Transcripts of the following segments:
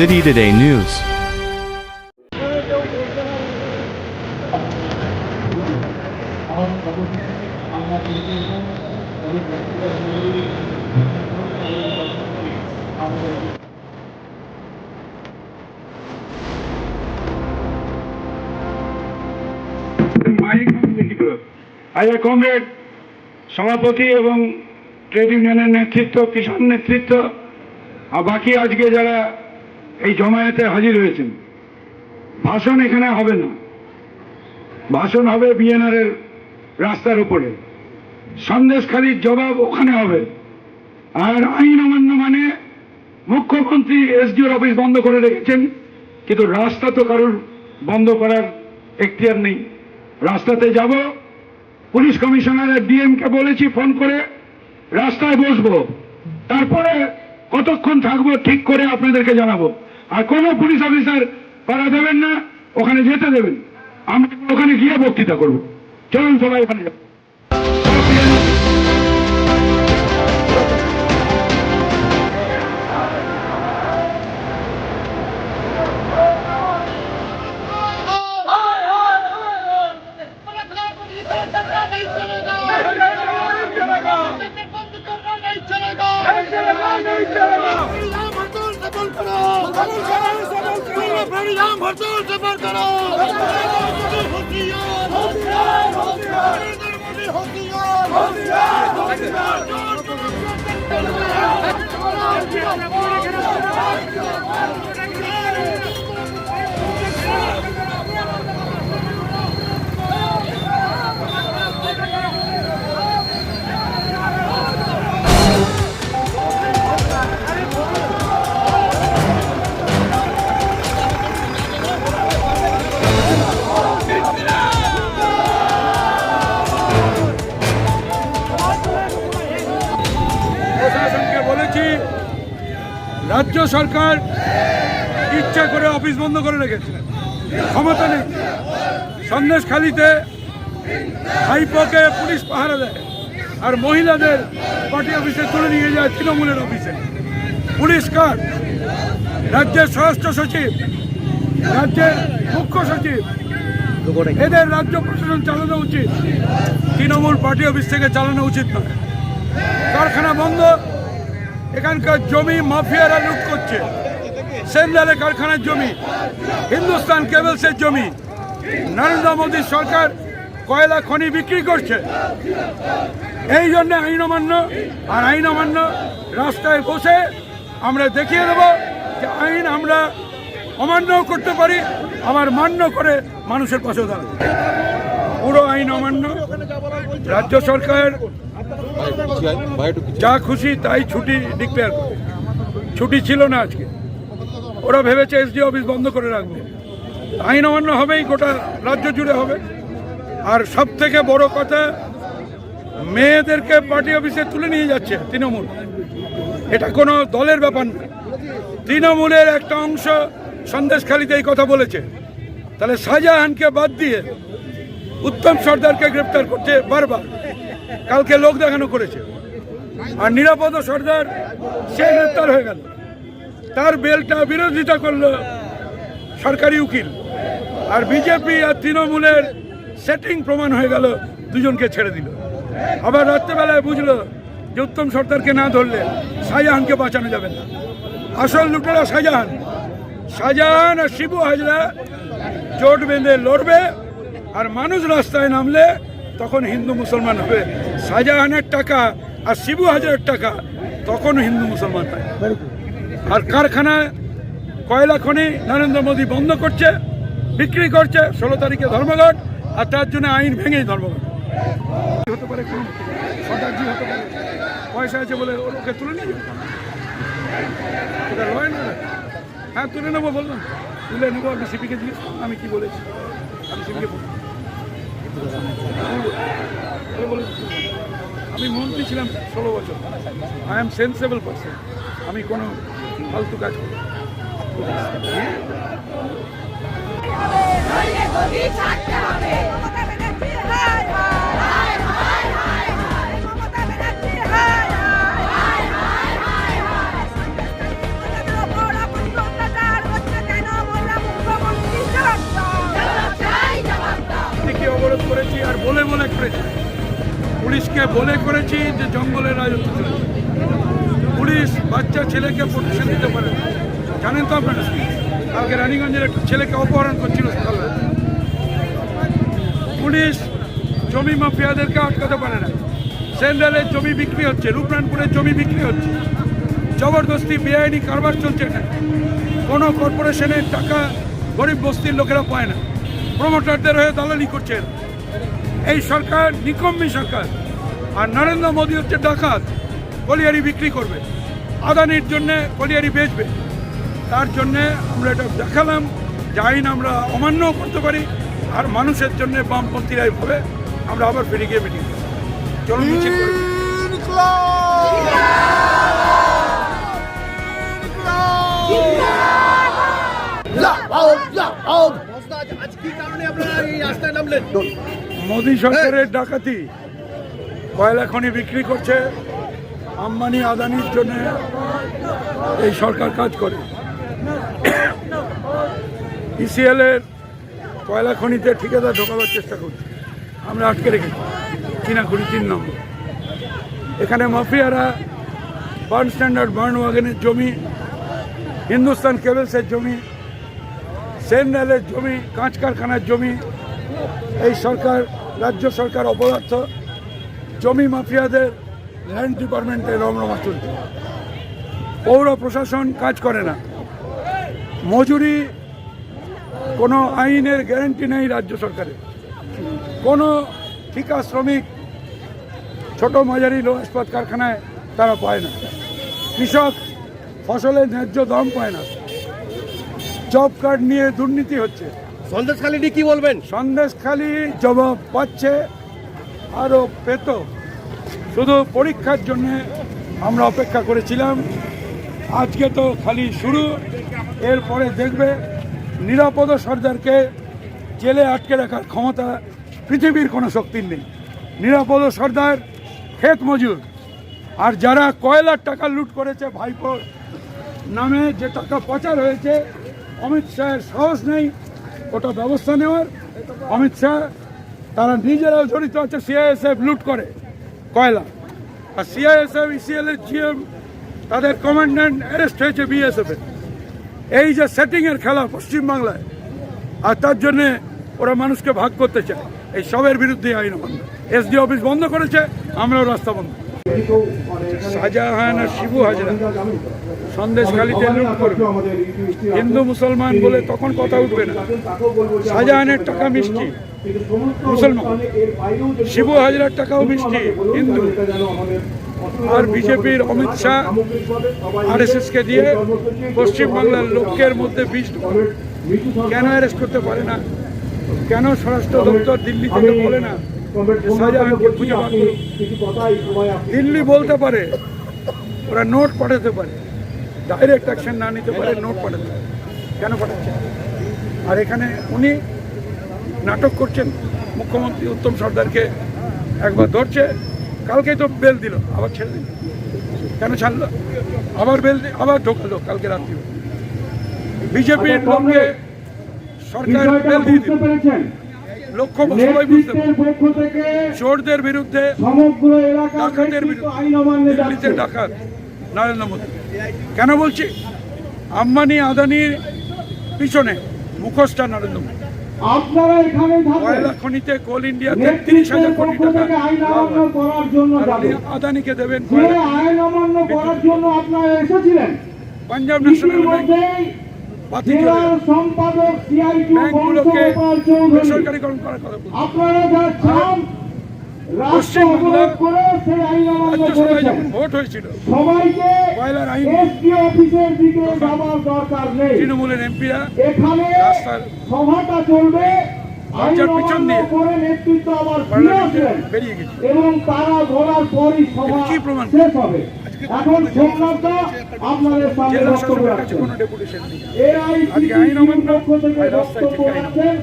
City Today News. আজকে comrade সভাপতি এবং ট্রেড ইউনিয়নের নেতৃত্ব, কিষাণ নেতৃত্ব, আর বাকি আজকে যারা এই জমায়েতে হাজির হয়েছেন। ভাষণ এখানে হবে না। ভাষণ হবে বিএনআর এর রাস্তার উপরে। সন্দেশখালির জবাব ওখানে হবে। আর আইন অমান্য মানে মুখ্যমন্ত্রী এসডিওর অফিস বন্ধ করে রেখেছেন, কিন্তু রাস্তা তো কারোর বন্ধ করার এখতিয়ার নেই। রাস্তাতে যাব, পুলিশ কমিশনার ডিএম কে বলেছি ফোন করে রাস্তায় বসবো। তারপরে কতক্ষণ থাকব ঠিক করে আপনাদেরকে জানাব। আর কোনো পুলিশ অফিসার পাড়া দেবেন না, ওখানে যেতে দেবেন। আমরা ওখানে গিয়ে বক্তৃতা করব। চলুন সবাই ওখানে যাব প্রশাসনকে রাজ্য সরকার ইচ্ছা করে অফিস বন্ধ করে রেখেছে। ক্ষমতা নেই। সন্দেশখালিতে হাইপোকে পুলিশ পাহারা দেয় আর মহিলাদের পার্টি অফিসে তুলে নিয়ে যায় তৃণমূলের অফিসে। পুলিশ কার রাজ্যের স্বরাষ্ট্র সচিব, রাজ্যের মুখ্য সচিব, এদের রাজ্য প্রশাসন চালানো উচিত। তৃণমূল পার্টি অফিস থেকে চালানো উচিত নয়। কারখানা বন্ধ এখানকার জমি মাফিয়ারা লুট করছে। সেন্দালে কারখানার জমি, হিন্দুস্তান কেবলসের জমি। নরেন্দ্র মোদীর সরকার কয়লা, খনি বিক্রি করছে। এই জন্য আইন অমান্য আর আইন অমান্য রাস্তায় বসে আমরা দেখিয়ে দেবো যে আইন আমরা অমান্যও করতে পারি, আবার মান্য করে মানুষের পাশে দাঁড়াবো। পুরো আইন অমান্য। রাজ্য সরকার যা খুশি তাই ছুটি ডিক্লেয়ার করে। ছুটি ছিল না আজকে। ওরা ভেবেছে এসডি অফিস বন্ধ করে রাখবে। আইন অমান্য হবেই, গোটা রাজ্য জুড়ে হবে। আর সব থেকে বড় কথা, মেয়েদেরকে পার্টি অফিসে তুলে নিয়ে যাচ্ছে তৃণমূল। এটা কোনো দলের ব্যাপার না। তৃণমূলের একটা অংশ সন্দেশখালিতে এই কথা বলেছে। তাহলে শাহজাহানকে বাদ দিয়ে উত্তম সর্দারকে গ্রেপ্তার করছে বারবার। কালকে লোক দেখানো করেছে। আর নিরাপদ সর্দার সে গ্রেপ্তার হয়ে গেল। তার বেলটা বিরোধিতা করল সরকারি উকিল। আর বিজেপি আর তৃণমূলের সেটিং প্রমাণ হয়ে গেল, দুজনকে ছেড়ে দিল। আবার রাত্রেবেলায় বুঝলো যে উত্তম সর্দারকে না ধরলে শাহজাহানকে বাঁচানো যাবে না। আসল লুটেরা শাহজাহান। শাহজাহান আর শিবু হাজরা জোট বেঁধে লড়বে, আর মানুষ রাস্তায় নামলে তখন হিন্দু মুসলমান হবে। শাহজাহানের টাকা আর শিবু হাজারের টাকা তখন হিন্দু মুসলমান হয় আর কারখানায় কয়লা খনি নরেন্দ্র মোদী বন্ধ করছে বিক্রি করছে ষোলো তারিখে ধর্মঘট আর তার জন্য আইন ভেঙেই ধর্মঘট। হতে পারে হতে পারে। পয়সা আছে বলে ওকে তুলে নিয়ে হ্যাঁ তুলে নেব বললাম। তুলে নেব আমি সিপিকে করুন, আমি কি বলেছি? আমি সিপিকে। আমি মন্ত্রী ছিলাম ষোলো বছর। আই এম সেন্সেবল পার্সন আমি কোনো ফালতু কাজ করি বলে করেছি যে জঙ্গলের রাজত্ব পুলিশ বাচ্চা ছেলেকে প্রোটেকশন দিতে পারে না। জানেন তো আপনারা? কালকে রানীগঞ্জের একটা ছেলেকে অপহরণ করছিল সকালবেলা। পুলিশ জমি মাফিয়াদেরকে আটকাতে পারে না। সেন্ট্রালের জমি বিক্রি হচ্ছে রূপনানপুরের জমি বিক্রি হচ্ছে। জবরদস্তি বেআইনি কারবার চলছে এখানে। কোনো কর্পোরেশনের টাকা গরিব বস্তির লোকেরা পায় না। প্রমোটারদের হয়ে দালালি করছে এরা। এই সরকার, নিকম্মি সরকার। আর নরেন্দ্র মোদী হচ্ছে ডাকাত কলিয়ারি বিক্রি করবে আদানির জন্যে কলিয়ারি বেচবে তার জন্যে আমরা এটা দেখালাম যে আইন আমরা অমান্যও করতে পারি আর মানুষের জন্য বামপন্থীরাই ভাবে আমরা আবার ফিরে গিয়ে মিটিং মিছিল নামলেন মোদী সরকারের ডাকাতি কয়লা খনি বিক্রি করছে, আম্বানি আদানির জন্য এই সরকার কাজ করে। ইসিএল এর কয়লা খনিতে ঠিকাদার ঢোকাবার চেষ্টা করছে। আমরা আটকে রেখেছি। চীনা খনি তিন নম্বর। এখানে মাফিয়ারা বার্ন স্ট্যান্ডার্ড বার্ন ওয়াগনের জমি, হিন্দুস্তান কেবলসের জমি সেন্ট্রালের জমি, কাঁচ কারখানার জমি, এই সরকার, রাজ্য সরকার অপদার্থ জমি মাফিয়াদের ল্যান্ড ডিপার্টমেন্টে রমরমা চলছে। পৌর প্রশাসন কাজ করে না। মজুরি কোনো আইনের গ্যারান্টি নেই রাজ্য সরকারের। কোনো ঠিকা শ্রমিক ছোট মাঝারি লো ইস্পাত কারখানায় তারা পায় না। কৃষক ফসলের ন্যায্য দাম পায় না। জব কার্ড নিয়ে দুর্নীতি হচ্ছে। সন্দেশখালী কি বলবেন? সন্দেশ খালি জবাব পাচ্ছে আরও পেত। শুধু পরীক্ষার জন্য আমরা অপেক্ষা করেছিলাম। আজকে তো খালি শুরু। এরপরে দেখবে নিরাপদ সর্দারকে জেলে আটকে রাখার ক্ষমতা পৃথিবীর কোনো শক্তির নেই। নিরাপদ সর্দার ক্ষেত মজুর। আর যারা কয়লার টাকা লুট করেছে ভাইপোর নামে যে টাকা পাচার হয়েছে, অমিত শাহের সাহস নেই, ওটা ব্যবস্থা নেওয়ার। অমিত শাহ তারা নিজেরাও জড়িত আছে সিআইএসএফ লুট করে, কয়লা। আর সিআইএসএফ ইসিএল এর জিএম তাদের কমান্ড্যান্ট অ্যারেস্ট হয়েছে বিএসএফ এই যে সেটিংয়ের খেলা পশ্চিমবাংলায়, আর তার জন্যে ওরা মানুষকে ভাগ করতে চায়। এই সবের বিরুদ্ধে আইন অমান্য। এসডি অফিস বন্ধ করেছে, আমরাও রাস্তা বন্ধ। শাহজাহান আর শিবু হাজরা সন্দেশখালিতে লুট করবে। হিন্দু, মুসলমান বলে তখন কথা উঠবে না। শাহজাহানের টাকা মিষ্টি। মুসলমান। শিবু হাজরার টাকাও মিষ্টি, হিন্দু। আর বিজেপির অমিত শাহ আর এস কে দিয়ে পশ্চিমবাংলার লোকের মধ্যে বিষ কেন অ্যারেস্ট করতে পারে না? কেন স্বরাষ্ট্র দপ্তর দিল্লি থেকে বলে না? দিল্লি বলতে পারে, ওরা নোট পাঠাতে পারে। ডাইরেক্ট অ্যাকশন না নিতে পারে নোট পাঠাতে পারে। কেন পাঠাচ্ছে? আর এখানে উনি নাটক করছেন, মুখ্যমন্ত্রী উত্তম সর্দারকে একবার ধরছে, কালকেই তো বেল দিল, আবার ছেড়ে দিল। কেন ছাড়লো? আবার বেল আবার ঢোকালো কালকে রাত্রি। বিজেপির লোককে সরকার বেল দিয়ে দিল। লক্ষ্য সবাই বুঝতে চোরদের বিরুদ্ধে সমগ্র ডাকাতের বিরুদ্ধে দিল্লিতে ডাকাত। নরেন্দ্র মোদী কেন বলছি? আম্বানি আদানির পিছনে মুখোশটা নরেন্দ্র মোদী আপনারা এখানে কয়লা খনিতে কোল ইন্ডিয়া তেত্রিশ হাজার কোটি টাকা করার জন্য আদানিকে দেবেন আইন অমান্য করার জন্য আপনারা এসেছিলেন। পাঞ্জাব ন্যাশনাল ব্যাংক সম্পাদক ব্যাংকগুলোকে বেসরকারীকরণ করার কথা পশ্চিমবাংলা রাজ্যসভায় যখন ভোট হয়েছিল কয়লার আইন তৃণমূলের এমপিরা এখানে রাস্তার সভাটা চলবে। দরজার পিছন দিয়ে বেরিয়ে গেছে। এবং তারা ধরার পরই সভা শেষ হবে। এখন আপনাদের সামনে বক্তব্য রাখছেন। কোনো পক্ষ থেকে বক্তব্য রাখছেন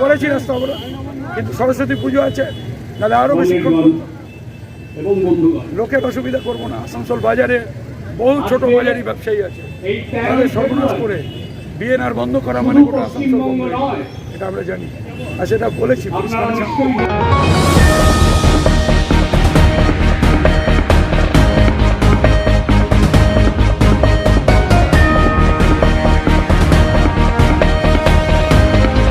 করেছি রাস্তা অবরোধ কিন্তু সরস্বতী পুজো আছে তাহলে আরও বেশি করব। এবং বন্ধুগণ লোকের অসুবিধা করব না। আসানসোল বাজারে বহু ছোট বাজারি ব্যবসায়ী আছে। তাদের সর্বনাশ করে বিএনআর বন্ধ করা মানে গোটা আসানসোল এটা আমরা জানি। আর সেটা বলেছি